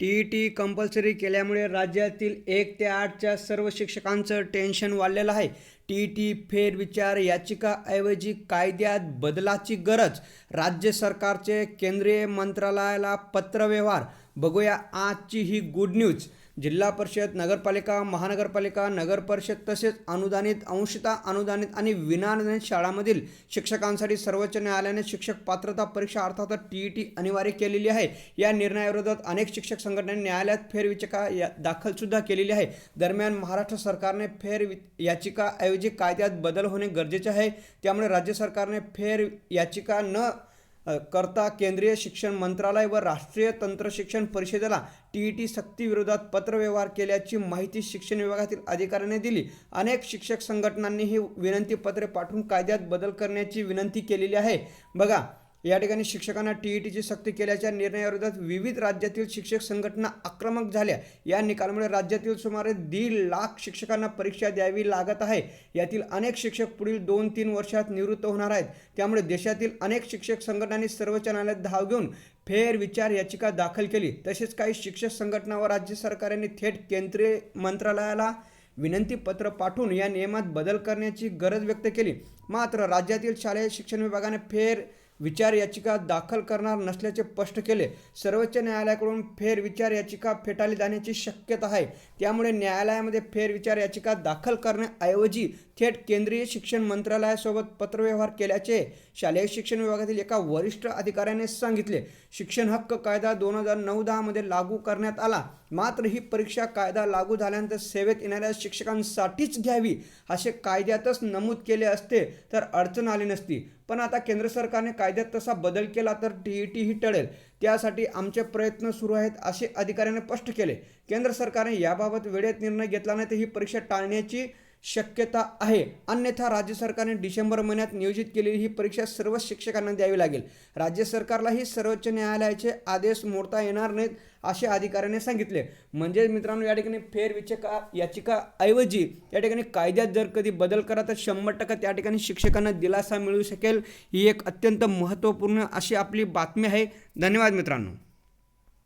T E T compulsory केल्यामुळे राज्यातील एक ते आठच्या सर्व शिक्षकांचं टेन्शन वाढलेलं आहे. टी ई टी फेरविचार याचिकाऐवजी कायद्यात बदलाची गरज राज्य सरकारचे केंद्रीय मंत्रालयाला पत्रव्यवहार. बघूया आजची ही गुड न्यूज जिल्हा परिषद नगरपालिका महानगरपालिका नगरपरिषद तसेच अनुदानित अंशता अनुदानित आणि विनाअनुदानित शाळांमधील शिक्षकांसाठी सर्वोच्च न्यायालयाने शिक्षक पात्रता परीक्षा अर्थात टी ई टी अनिवार्य केलेली आहे. या निर्णयाविरोधात अनेक शिक्षक संघटनांनी न्यायालयात फेरविचका या दाखलसुद्धा केलेली आहे. दरम्यान महाराष्ट्र सरकारने फेर याचिकाऐवजी कायद्यात बदल होणे गरजेचे आहे. त्यामुळे राज्य सरकारने फेर याचिका न करता केंद्रीय शिक्षण मंत्रालय व राष्ट्रीय तंत्र शिक्षण परिषदेला टी ई टी सक्तीविरोधात पत्रव्यवहार केल्याची माहिती शिक्षण विभागातील अधिकाऱ्यांनी दिली. अनेक शिक्षक संघटनांनी ही विनंती पत्रे पाठवून कायद्यात बदल करण्याची विनंती केलेली आहे. बघा या ठिकाणी शिक्षकांना टी ई टीची सक्ती केल्याच्या निर्णयाविरोधात विविध राज्यातील शिक्षक संघटना आक्रमक झाल्या. या निकालामुळे राज्यातील सुमारे दीड लाख शिक्षकांना परीक्षा द्यावी लागत आहे. यातील अनेक शिक्षक पुढील दोन तीन वर्षात निवृत्त होणार आहेत. त्यामुळे देशातील अनेक शिक्षक संघटनांनी सर्वोच्च न्यायालयात धाव घेऊन फेर विचार याचिका दाखल केली. तसेच काही शिक्षक संघटना व राज्य सरकारांनी थेट केंद्रीय मंत्रालयाला विनंती पत्र पाठवून या नियमात बदल करण्याची गरज व्यक्त केली. मात्र राज्यातील शालेय शिक्षण विभागाने फेर विचार याचिका दाखल करणार नसल्याचे स्पष्ट केले. सर्वोच्च न्यायालयाकडून फेरविचार याचिका फेटाळली जाण्याची शक्यता आहे. त्यामुळे न्यायालयामध्ये फेरविचार याचिका दाखल करण्याऐवजी थेट केंद्रीय शिक्षण मंत्रालयासोबत पत्रव्यवहार केल्याचे शालेय शिक्षण विभागातील एका वरिष्ठ अधिकाऱ्याने सांगितले. शिक्षण हक्क कायदा दोन हजार नऊ दहामध्ये लागू करण्यात आला. मात्र ही परीक्षा कायदा लागू झाल्यानंतर सेवेत येणाऱ्या शिक्षकांसाठीच घ्यावी असे कायद्यातच नमूद केले असते तर अडचण आली नसती. पण आता केंद्र सरकारने कायद्यात तसा बदल केला तर टी ई टी ही टळेल. त्यासाठी आमचे प्रयत्न सुरू आहेत असे अधिकाऱ्याने स्पष्ट केले. केंद्र सरकारने याबाबत वेळेत निर्णय घेतला नाही तर ही परीक्षा टाळण्याची शक्यता आहे. अन्यथा राज्य सरकारने डिसेंबर महिन्यात नियोजित केलेली ही परीक्षा सर्व शिक्षकांना द्यावी लागेल. राज्य सरकारलाही सर्वोच्च न्यायालयाचे आदेश मोडता येणार नाहीत असे अधिकाऱ्याने सांगितले. म्हणजे मित्रांनो या ठिकाणी फेरविचका याचिकाऐवजी या ठिकाणी कायद्यात जर कधी बदल करा तर शंभर टक्के त्या ठिकाणी शिक्षकांना दिलासा मिळू शकेल. ही एक अत्यंत महत्त्वपूर्ण अशी आपली बातमी आहे. धन्यवाद मित्रांनो.